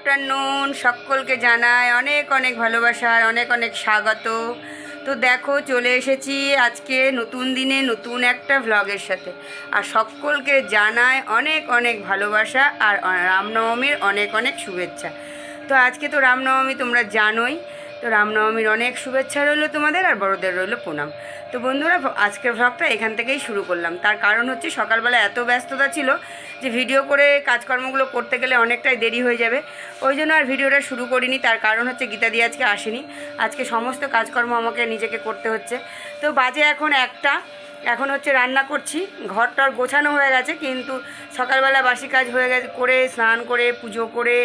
Afternoon, সকলকে জানায় অনেক অনেক ভালোবাসার অনেক অনেক স্বাগত। তো দেখো, চলে এসেছি আজকে নতুন দিনে নতুন একটা ভ্লগের সাথে। আর সকলকে জানায় অনেক অনেক ভালোবাসা আর রামনবমীর অনেক অনেক শুভেচ্ছা। তো আজকে তো রামনবমী, তোমরা জানোই। তো রামনবমীর অনেক শুভেচ্ছা রইল তোমাদের আর বড়দের রইল প্রণাম। তো বন্ধুরা, আজকের ভ্লগটা এখান থেকেই শুরু করলাম। তার কারণ হচ্ছে সকালবেলা এত ব্যস্ততা ছিল যে ভিডিও করে কাজকর্মগুলো করতে গেলে অনেকটাই দেরি হয়ে যাবে। ওই জন্য আর ভিডিওটা শুরু করিনি তার কারণ হচ্ছে গীতাদি আজকে আসেনি। আজকে সমস্ত কাজকর্ম আমাকে নিজেকে করতে হচ্ছে। তো বাজে এখন একটা এখন হচ্ছে রান্না করছি। ঘরটার গোছানো হয়ে গেছে কিন্তু সকালবেলা বাসি কাজ হয়ে গেছে করে স্নান করে পুজো করে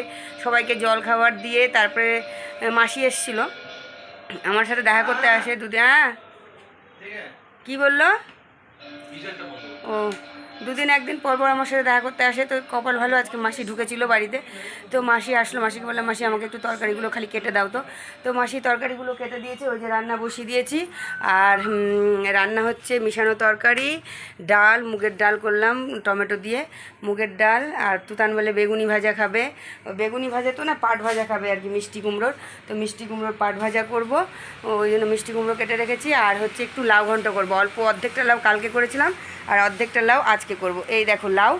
সবাইকে জল খাবার দিয়ে তারপরে মাসি এসছিল। আমার সাথে দেখা করতে আসে দুদিন হ্যাঁ? কি বলল? ও দুদিন একদিন পর পর আমার সাথে দেখা করতে আসে। তো কপাল ভালো, আজকে মাসি ঢুকেছিল বাড়িতে। তো মাসি আসলো, মাসিকে বললাম, মাসি, আমাকে একটু তরকারিগুলো খালি কেটে দাও তো। তো মাসি তরকারিগুলো কেটে দিয়েছে, ওই যে রান্না বসিয়ে দিয়েছি। আর রান্না হচ্ছে মিশানো তরকারি, ডাল, মুগের ডাল করলাম, টমেটো দিয়ে। মুগের ডাল আর তুতান বলে বেগুনি ভাজা খাবে। বেগুনি ভাজা তো না, পাট ভাজা খাবে আর কি, মিষ্টি কুমড়োর। তো মিষ্টি কুমড়োর পাট ভাজা করব। ওই জন্য মিষ্টি কুমড়ো কেটে রেখেছি। আর হচ্ছে একটু লাউ ঘন্ট করব। অল্প অর্ধেকটা লাউ কালকে করেছিলাম। আর অর্ধেকটা লাউ আজকে করব। এই দেখো লাউ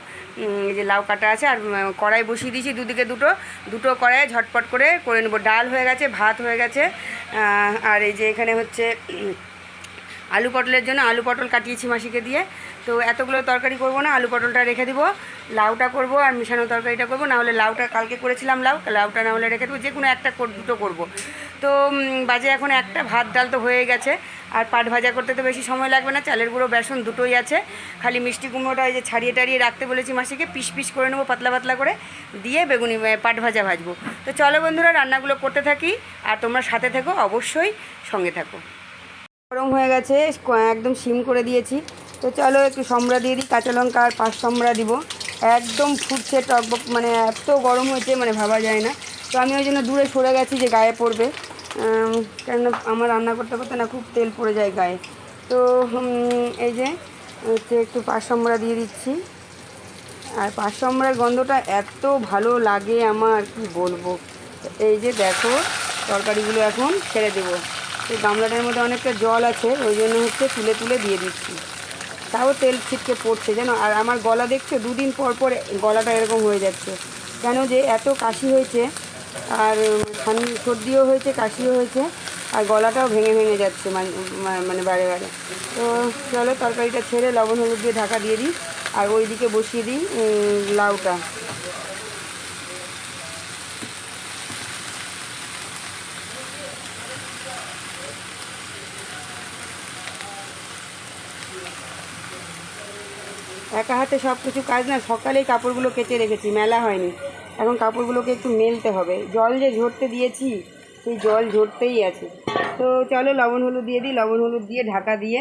এই যে লাউ কাটা আছে আর কড়াই বসিয়ে দিয়েছি দুদিকে দুটো। দুটো কড়াই ঝটপট করে করে নেব। ডাল হয়ে গেছে, ভাত হয়ে গেছে আর এই যে এখানে হচ্ছে আলু পটলের জন্য আলু পটল কাটিয়েছি মাসিকে দিয়ে। তো এতগুলো তরকারি করব না, আলু পটলটা রেখে দিব, লাউটা করব আর মিশানো তরকারিটা করব না হলে লাউটা কালকে করেছিলাম লাউ, লাউটা না হলে রেখে দেবো যে কোনো একটা দুটো করব। তো বাজে এখন একটা, ভাত ডাল তো হয়ে গেছে, আর পাট ভাজা করতে তো বেশি সময় লাগবে না, চালের গুঁড়ো, বেসন দুটোই আছে, খালি মিষ্টি কুমড়োটা এই যে ছাড়িয়ে টাড়িয়ে রাখতে বলেছি মাসিকে, পিস পিস করে নেব, পাতলা পাতলা করে, দিয়ে বেগুনি পাট ভাজা ভাজবো। তো চলো বন্ধুরা, রান্নাগুলো করতে থাকি, আর তোমরা সাথে থেকো, অবশ্যই সঙ্গে থাকো। গরম হয়ে গেছে একদম সিম করে দিয়েছি। তো চলো একটু সম্রা দিয়ে দিই, কাঁচা লঙ্কা আর পাঁচ সম্রা দিব। একদম ফুটছে টকবক মানে এত গরম হয়েছে মানে ভাবা যায় না। তো আমি ওই জন্য দূরে সরে গেছি যে গায়ে পড়বে। কেননা আমার রান্না করতে করতে না খুব তেল পড়ে যায় গায়ে। তো এই যে, হচ্ছে একটু পাঁচ সম্রা দিয়ে দিচ্ছি। আর পাঁচ সম্রার গন্ধটা এত ভালো লাগে আমার, কি বলব? এই যে দেখো, তরকারিগুলো এখন ছেড়ে দেবো। এই গামলাটার মধ্যে অনেকটা জল আছে, ওই জন্য হচ্ছে তুলে তুলে দিয়ে দিচ্ছি। তাও তেল ছিটকে পড়ছে যেন, আর আমার গলা দেখছ? দুদিন পর পর গলাটা এরকম হয়ে যাচ্ছে। কেন যে এত কাশি হয়েছে, আর সর্দিও হয়েছে, কাশিও হয়েছে, আর গলাটাও ভেঙে ভেঙে যাচ্ছে মানে মানে বারে বারে। তো চলো, তরকারিটা ছেড়ে লবণ হলুদ দিয়ে ঢাকা দিয়ে দিই, আর ওইদিকে বসিয়ে দিই লাউটা। একা হাতে সব কিছু কাজ না, সকালেই কাপড়গুলো কেচে রেখেছি, মেলা হয়নি। এখন কাপড়গুলোকে একটু মেলতে হবে। জল যে ঝরতে দিয়েছি, সেই জল ঝরতেই আছে। তো চলো লবণ হলুদ দিয়ে দিই, লবণ হলুদ দিয়ে ঢাকা দিয়ে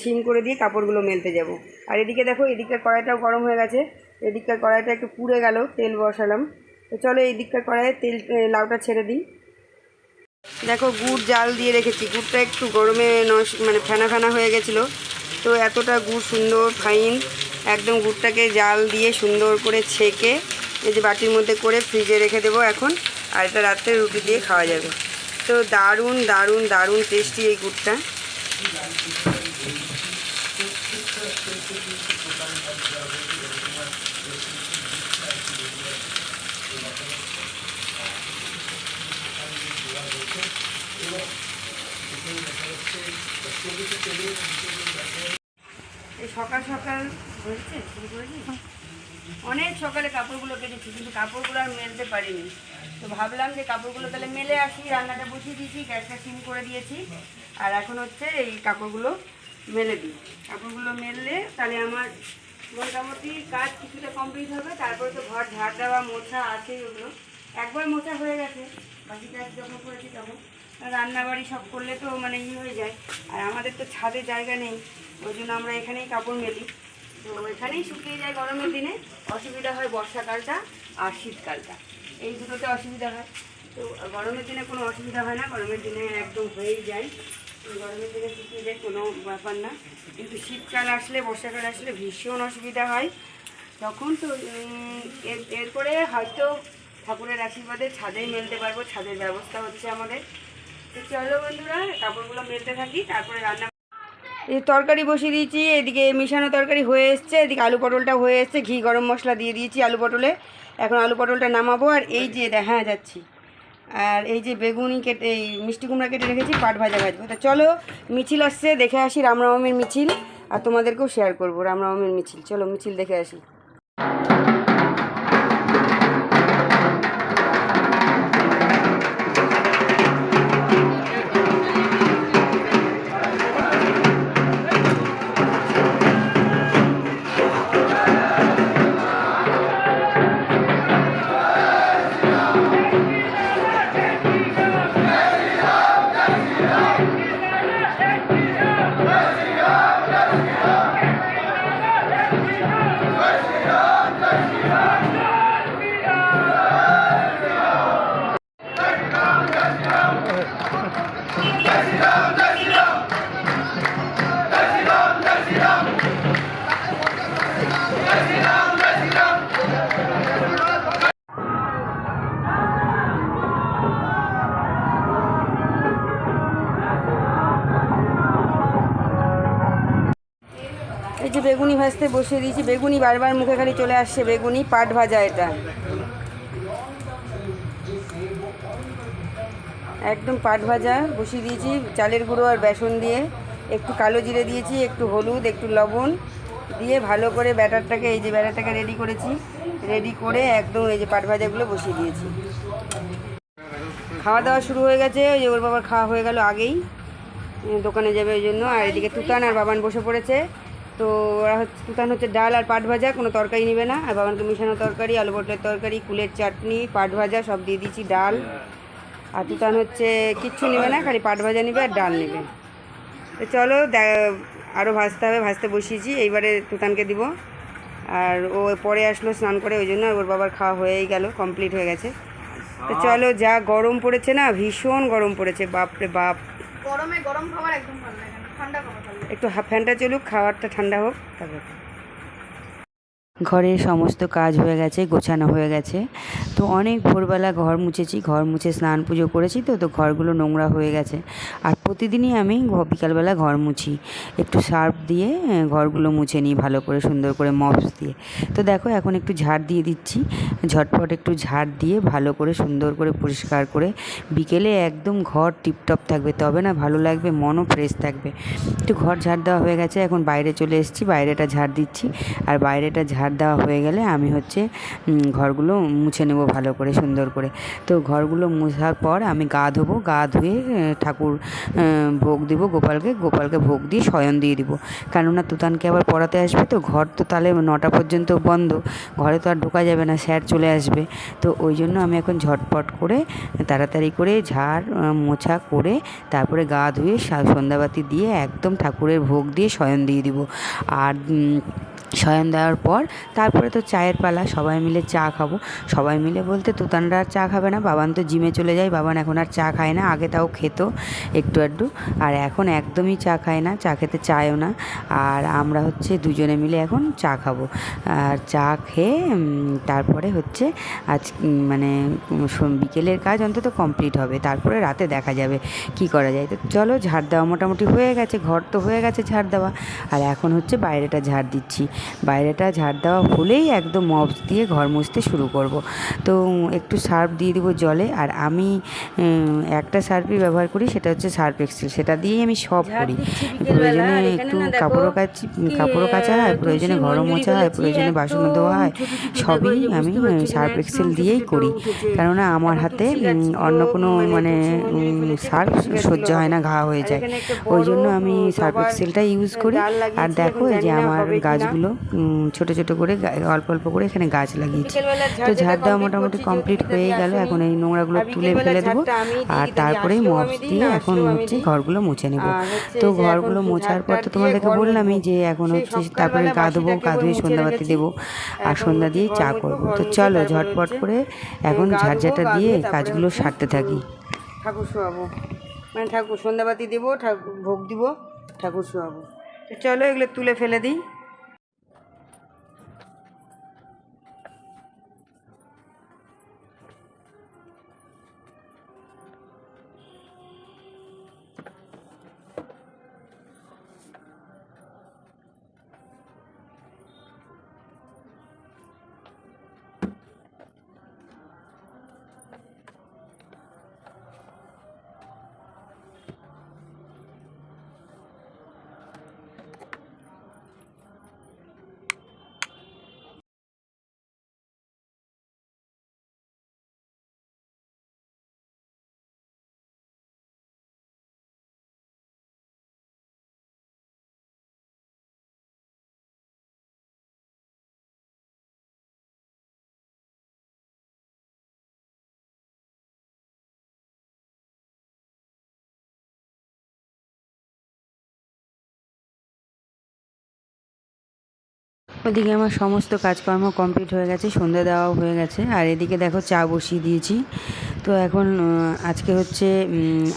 সিম করে দিয়ে কাপড়গুলো মেলতে যাব। আর এদিকে দেখো, এদিককার কড়াইটাও গরম হয়ে গেছে। এদিককার কড়াইটা একটু পুড়ে গেল, তেল বসালাম। তো চলো এই দিককার কড়াইয়ে তেল লাউটা ছেড়ে দিই। দেখো গুড় জাল দিয়ে রেখেছি। গুড়টা একটু গরমে নস মানে ফেনা ফেনা হয়ে গেছিল। তো এতটা গুড় সুন্দর, ফাইন। একদম গুড়টাকে জাল দিয়ে সুন্দর করে ছেঁকে এই যে বাটির মধ্যে করে ফ্রিজে রেখে দেবো এখন, আর এটা রাত্রে রুটি দিয়ে খাওয়া যাবে। তো দারুণ দারুণ দারুণ টেস্টি এই গুড়টা। এই সকাল সকাল হয়েছে? শুরু করেছি অনেক সকালে কাপড়গুলো কেটেছি, কিন্তু কাপড়গুলো আর মেলতে পারিনি। তো ভাবলাম যে কাপড়গুলো তাহলে মেলে আসি, রান্নাটা বসিয়ে দিয়েছি, গ্যাসটা সিম করে দিয়েছি। আর এখন হচ্ছে এই কাপড়গুলো মেলে দিই। কাপড়গুলো মেললে তাহলে আমার মোটামুটি কাজ কিছুটা কমপ্লিট হবে, তারপরে তো ঘর, ঝাড় দেওয়া, মোছা আছেই ওগুলো। একবার মোছা হয়ে গেছে, বাকি কাজ যখন করেছি তখন। রান্নাবাড়ি সব করলে তো মানে ই হয়ে যায়। আর আমাদের তো ছাদে জায়গা নেই, ওই জন্য আমরা এখানেই কাপড় মেলি। তো এখানেই শুকিয়ে যায় গরমের দিনে, অসুবিধা হয় বর্ষাকালটা আর শীতকালটা। এই দুটোতে অসুবিধা হয়। তো গরমের দিনে কোনো অসুবিধা হয় না, গরমের দিনে একদম হয়েই যায়। গরমের দিনে শুকিয়ে যায় কোনো ব্যাপার না। কিন্তু শীতকাল আসলে, বর্ষাকাল আসলে ভীষণ অসুবিধা হয়। তখন তো এরপরে হয়তো ঠাকুরের আশীর্বাদে ছাদেই মেলতে পারব, ছাদের ব্যবস্থা হচ্ছে আমাদের। চলো বন্ধুরা, কাপড়গুলো থাকি, তারপরে রান্না এই তরকারি বসিয়ে দিয়েছি, এদিকে মিশানো তরকারি হয়ে এসছে, এদিকে আলু পটলটা হয়ে এসছে, ঘি গরম মশলা দিয়ে দিয়েছি আলু পটলে। এখন আলু পটলটা নামাবো, আর এই যে দেখা যাচ্ছি। আর এই যে বেগুনি কেটে, এই মিষ্টি কুমড়া কেটে রেখেছি, পাট ভাজা ভাজবো। তা চলো, মিছিল আসছে, দেখে আসি রামরামের মিছিল, আর তোমাদেরকেও শেয়ার করব রামরামের মিছিল। চলো, মিছিল দেখে আসি। এই যে বেগুনি ভাজতে বসিয়ে দিয়েছি, বেগুনি বারবার মুখে খালি চলে আসছে বেগুনি, পাট ভাজা এটা। একদম পাট ভাজা বসিয়ে দিয়েছি, চালের গুঁড়ো আর বেসন দিয়ে। একটু কালো জিরে দিয়েছি, একটু হলুদ, একটু লবণ দিয়ে ভালো করে ব্যাটারটাকে, এই যে ব্যাটারটাকে রেডি করেছি। রেডি করে একদম এই যে পাট ভাজাগুলো বসিয়ে দিয়েছি। খাওয়া দাওয়া শুরু হয়ে গেছে, ওই যে ওর বাবার খাওয়া হয়ে গেল আগেই। দোকানে যাবে ওই জন্য, আর এদিকে তুতান আর বাবান বসে পড়েছে। তো ওরা হচ্ছে তুতান হচ্ছে ডাল আর পাট ভাজা, কোনো তরকারি নেবে না। আর বাবানকে মিশানো তরকারি, আলু পটলের তরকারি, কুলের চাটনি, পাট ভাজা, সব দিয়ে দিয়েছি ডাল। আর তুতান হচ্ছে কিচ্ছু নেবে না, খালি পাট ভাজা নেবে আর ডাল নেবে। তো চলো আরও ভাজতে হবে, ভাজতে বসিয়েছি। এইবারে তুতানকে দিব। আর ও পরে আসলো স্নান করে, ওই জন্য ওর বাবার খাওয়া হয়েই গেল, কমপ্লিট হয়ে গেছে। তো চলো, যা গরম পড়েছে না, ভীষণ গরম পড়েছে, বাপরে বাপ। গরমে গরম খাবার একদম ভালো লাগে না ঠান্ডা খাবার ভালো লাগে একটু হাফ ফ্যানটা চলুক খাবারটা ঠান্ডা হোক তারপর ঘরের সমস্ত কাজ হয়ে গেছে, গোছানো হয়ে গেছে। তো অনেক ভোরবেলা ঘর মুছেছি, ঘর মুছে স্নান পুজো করেছি তো তো ঘরগুলো নোংরা হয়ে গেছে। আর প্রতিদিনই আমি বিকালবেলা ঘর মুছি। একটু সার্ফ দিয়ে ঘরগুলো মুছে নিই ভালো করে, সুন্দর করে মপস দিয়ে। তো দেখো এখন একটু ঝাড় দিয়ে দিচ্ছি। ঝটপট একটু ঝাড় দিয়ে ভালো করে, সুন্দর করে, পরিষ্কার করে বিকেলে একদম ঘর টিপটপ থাকবে, তবে না ভালো লাগবে, মনও ফ্রেশ থাকবে। একটু ঘর ঝাড় দেওয়া হয়ে গেছে, এখন বাইরে চলে এসেছি, বাইরেটা ঝাড় দিচ্ছি। আর বাইরেটা ঝাড় দেওয়া হয়ে গেলে আমি হচ্ছে ঘরগুলো মুছে নেব ভালো করে, সুন্দর করে। তো ঘরগুলো মুছার পর আমি গা ধোবো, গা ধুয়ে ঠাকুর ভোগ দিব গোপালকে গোপালকে ভোগ দিয়ে শয়ন দিয়ে দিব। কেননা তুতানকে আবার পড়াতে আসবে, তো ঘর তো তাহলে নটা পর্যন্ত বন্ধ, ঘরে তো আর ঢোকা যাবে না, স্যার চলে আসবে। তো ওই জন্য আমি এখন ঝটপট করে তাড়াতাড়ি করে ঝাড় মোছা করে তারপরে গা ধুয়ে সন্ধ্যাবাতি দিয়ে একদম ঠাকুরের ভোগ দিয়ে শয়ন দিয়ে দিব। আর শয়ন দেওয়ার পর তারপরে তো চায়ের পালা, সবাই মিলে চা খাব। সবাই মিলে বলতে, তুতানরা আর চা খাবে না, বাবান তো জিমে চলে যায়, বাবান এখন আর চা খায় না, আগে তাও খেত একটু আধটু। আর এখন একদমই চা খায় না, চা খেতে চায়ও না। আর আমরা হচ্ছে দুজনে মিলে এখন চা খাব। আর চা খেয়ে তারপরে হচ্ছে আজ মানে বিকেলের কাজ অন্তত কমপ্লিট হবে। তারপরে রাতে দেখা যাবে কি করা যায়। তো চলো, ঝাড় দেওয়া মোটামুটি হয়ে গেছে, ঘর তো হয়ে গেছে ঝাড় দেওয়া। আর এখন হচ্ছে বাইরেটা ঝাড় দিচ্ছি। বাইরেটা ঝাড় দেওয়া হলেই একদম মপস দিয়ে ঘর মুছতে শুরু করব। তো একটু সার্ফ দিয়ে দেবো জলে। আর আমি একটা সার্ফই ব্যবহার করি সেটা হচ্ছে সার্ফ এক্সেল। সেটা দিয়েই আমি সব করি। প্রয়োজনে একটু কাপড়ও কাচি কাপড়ও কাচা হয় প্রয়োজনে ঘরও মোছা হয় প্রয়োজনে বাসন ধোয়া হয়। সবই আমি সার্ফ এক্সেল দিয়েই করি। কেননা আমার হাতে অন্য কোনো মানে সার্ফ সহ্য হয় না ঘা হয়ে যায়। ওই জন্য আমি সার্ফ এক্সেলটা ইউজ করি। আর দেখো এই যে আমার গাছগুলো ছোট ছোট করে অল্প অল্প করে এখানে গাছ লাগিয়েছি। তো ঝাড় দেওয়া মোটামুটি কমপ্লিট হয়ে গেল এখন এই নোংরাগুলো তুলে ফেলে দেবো। আর তারপরেই মপস দিয়ে এখন হচ্ছে ঘরগুলো মুছে নেব। তো ঘরগুলো মোছার পর তো তোমাদেরকে বললামই যে এখন হচ্ছে তারপরে গা ধোবো গা ধুয়ে সন্ধ্যাবাতি দেবো। আর সন্ধ্যা দিয়ে চা করব। তো চলো ঝটপট করে এখন ঝাড়ঝাটা দিয়ে কাজগুলো সারতে থাকি। ঠাকুর শোয়াবো। মানে ঠাকুর সন্ধ্যাবাতি দেবো ঠাকুর ভোগ দিব ঠাকুর শোয়াবো। তো চলো এগুলো তুলে ফেলে দিই। ওদিকে আমার সমস্ত কাজকর্ম কমপ্লিট হয়ে গেছে সন্ধ্যা দেওয়াও হয়ে গেছে। আর এদিকে দেখো চা বসিয়ে দিয়েছি। তো এখন আজকে হচ্ছে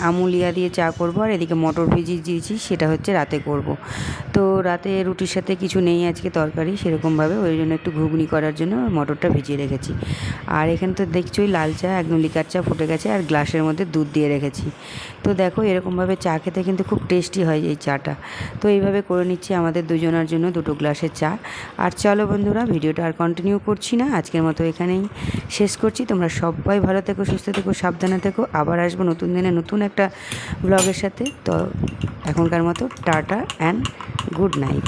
আমুলিয়া দিয়ে চা করব আর এদিকে মটর ভিজিয়ে দিয়েছি, সেটা হচ্ছে রাতে করব। তো রাতে রুটির সাথে কিছু নেই আজকে তরকারি, সেরকমভাবে, ওই জন্য একটু ঘুগনি করার জন্য মটরটা ভিজিয়ে রেখেছি। আর এখানে তো দেখছোই লাল চা, একদম লিকার চা ফুটে গেছে, আর গ্লাসের মধ্যে দুধ দিয়ে রেখেছি। তো দেখো, এরকমভাবে চা খেতে কিন্তু খুব টেস্টি হয় এই চাটা। তো এইভাবে করে নিচ্ছি আমাদের দুজনের জন্য দুটো গ্লাসের চা। আর চলো বন্ধুরা, ভিডিওটা আর কন্টিনিউ করছি না, আজকের মতো এখানেই শেষ করছি। তোমরা সবাই ভালো থেকো, সুস্থ থেকো, সাবধানে থেকো। আবার আসব নতুন দিনে, নতুন একটা ব্লগের সাথে। তো এখনকার মতো টাটা অ্যান্ড গুড নাইট